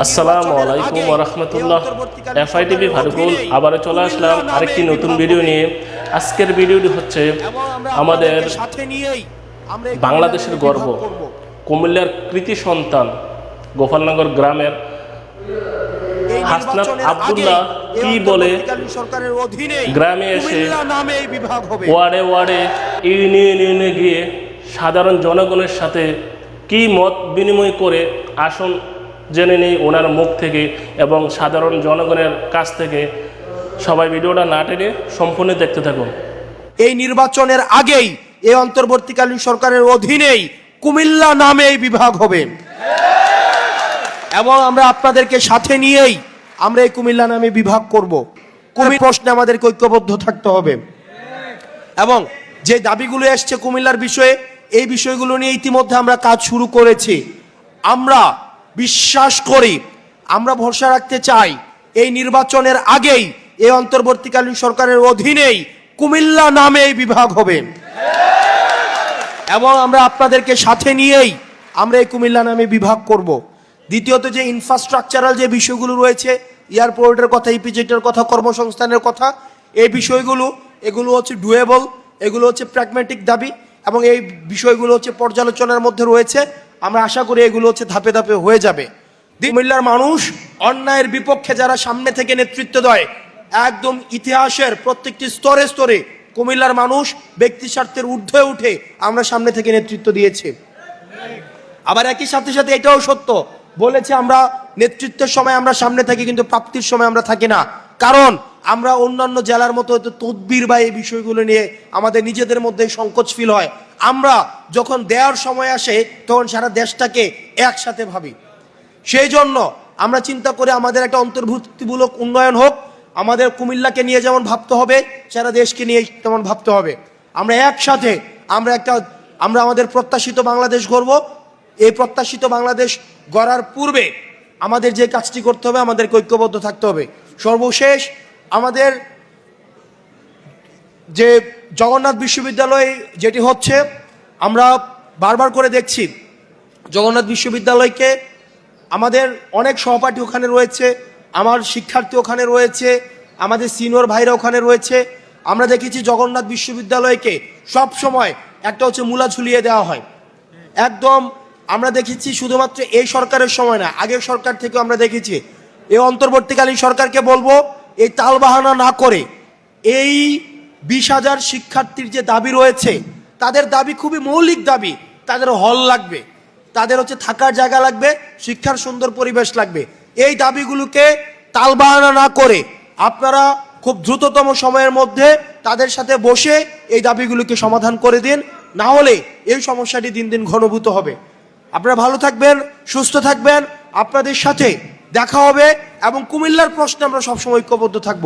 আসসালামু আলাইকুম রহমতুল্লাহ এফআইটিভি ফারুকুল আবারও চলে আসলাম আরেকটি নতুন ভিডিও নিয়ে। আজকের ভিডিওটি হচ্ছে আমাদের বাংলাদেশের গর্ব। কুমিল্লার কৃতি সন্তান, গোপালনগর গ্রামের হাসনাত আব্দুল্লাহ কি বলে? গ্রামে এসে ওয়ার্ডে ওয়ার্ডে ইউনিয়ন ইউনিয়নে গিয়ে সাধারণ জনগণের সাথে কি মত বিনিময় করে আসন জেনে নিই ওনার মুখ থেকে এবং সাধারণ জনগণের কাছ থেকে। সবাই ভিডিওটা না টেনে সম্পূর্ণ দেখতে থাকুন। এই নির্বাচনের আগেই এই অন্তর্বর্তীকালীন সরকারের অধীনেই কুমিল্লা নামে এই বিভাগ হবে। এবং আমরা আপনাদেরকে সাথে নিয়েই আমরা এই কুমিল্লা নামে বিভাগ করব। কুমির প্রশ্নে আমাদেরকে ঐক্যবদ্ধ থাকতে হবে। এবং যে দাবিগুলো এসছে কুমিল্লার বিষয়ে, এই বিষয়গুলো নিয়ে ইতিমধ্যে আমরা কাজ শুরু করেছি। আমরা বিশ্বাস করি, আমরা ভরসা রাখতে চাই, এই নির্বাচনের আগেই, এই অন্তর্বর্তীকালীন সরকারের অধীনেই কুমিল্লা নামে এই বিভাগ হবে। এবং আমরা আপনাদেরকে সাথে নিয়েই আমরা এই কুমিল্লা নামে বিভাগ করব। দ্বিতীয়ত যে ইনফ্রাস্ট্রাকচারাল যে বিষয়গুলো রয়েছে এয়ারপোর্টের কথা ইপিজেটের কথা, কর্মসংস্থানের কথা, এই বিষয়গুলো, এগুলো হচ্ছে ডুয়েবল এগুলো হচ্ছে প্র্যাগমেটিক দাবি, এবং এই বিষয়গুলো হচ্ছে পর্যালোচনার মধ্যে রয়েছে। আমরা আশা করি এগুলো হচ্ছে ধাপে ধাপে হয়ে যাবে। কুমিল্লার মানুষ অন্যায়ের বিপক্ষে যারা সামনে থেকে নেতৃত্ব দেয়, একদম ইতিহাসের প্রত্যেকটি স্তরে স্তরে কুমিল্লার মানুষ ব্যক্তি স্বার্থের ঊর্ধ্বে উঠে আমরা সামনে থেকে নেতৃত্ব দিয়েছি। আবার একই সাথে সাথে এটাও সত্য, বলেছে আমরা নেতৃত্বের সময় আমরা সামনে থাকি কিন্তু প্রাপ্তির সময় আমরা থাকি না। কারণ আমরা অন্যান্য জেলার মতো তদবির বা এই বিষয়গুলো নিয়ে আমাদের নিজেদের মধ্যে সংকোচ ফিল হয়। আমরা যখন দেওয়ার সময় আসে, তখন সারা দেশটাকে একসাথে ভাবি। সেই জন্য আমরা চিন্তা করে আমাদের একটা অন্তর্ভুক্তিমূলক উন্নয়ন হোক। আমাদের কুমিল্লাকে নিয়ে যেমন ভাবতে হবে, সারা দেশকে নিয়ে তেমন ভাবতে হবে। আমরা একসাথে আমরা একটা, আমরা আমাদের প্রত্যাশিত বাংলাদেশ গড়ব। এই প্রত্যাশিত বাংলাদেশ গড়ার পূর্বে আমাদের যে কাজটি করতে হবে, আমাদেরকে ঐক্যবদ্ধ থাকতে হবে। সর্বশেষ আমাদের যে জগন্নাথ বিশ্ববিদ্যালয় যেটি হচ্ছে, আমরা বারবার করে দেখছি, জগন্নাথ বিশ্ববিদ্যালয়কে আমাদের অনেক সহপাঠী ওখানে রয়েছে, আমার শিক্ষার্থী ওখানে রয়েছে, আমাদের সিনিয়র ভাইরা ওখানে রয়েছে। আমরা দেখেছি জগন্নাথ বিশ্ববিদ্যালয়কে সব সময় একটা হচ্ছে মূলা ঝুলিয়ে দেওয়া হয়। একদম আমরা দেখেছি শুধুমাত্র এই সরকারের সময় না, আগের সরকার থেকে আমরা দেখেছি। এই অন্তর্বর্তীকালীন সরকারকে বলব, এই তালবাহানা না করে, এই বিশ হাজার শিক্ষার্থীর যে দাবি রয়েছে, তাদের দাবি খুবই মৌলিক দাবি। তাদের হল লাগবে, তাদের হচ্ছে থাকার জায়গা লাগবে, শিক্ষার সুন্দর পরিবেশ লাগবে। এই দাবিগুলোকে তালবাহানা না করে আপনারা খুব দ্রুততম সময়ের মধ্যে তাদের সাথে বসে এই দাবিগুলোকে সমাধান করে দিন, না হলে এই সমস্যাটি দিন দিন ঘনভূত হবে। আপনারা ভালো থাকবেন, সুস্থ থাকবেন, আপনাদের সাথে দেখা হবে এবং কুমিল্লার প্রশ্নে আমরা সবসময় ঐক্যবদ্ধ থাকব।